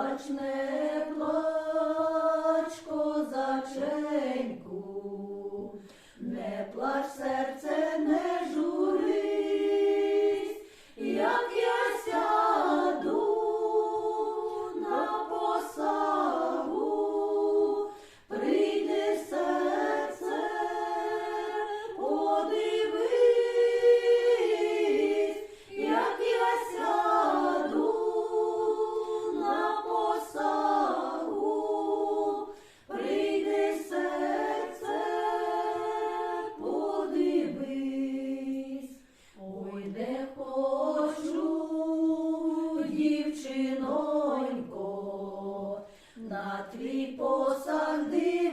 плач, не плач, козаченьку, не плач серце. на твій посади.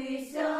Please don't.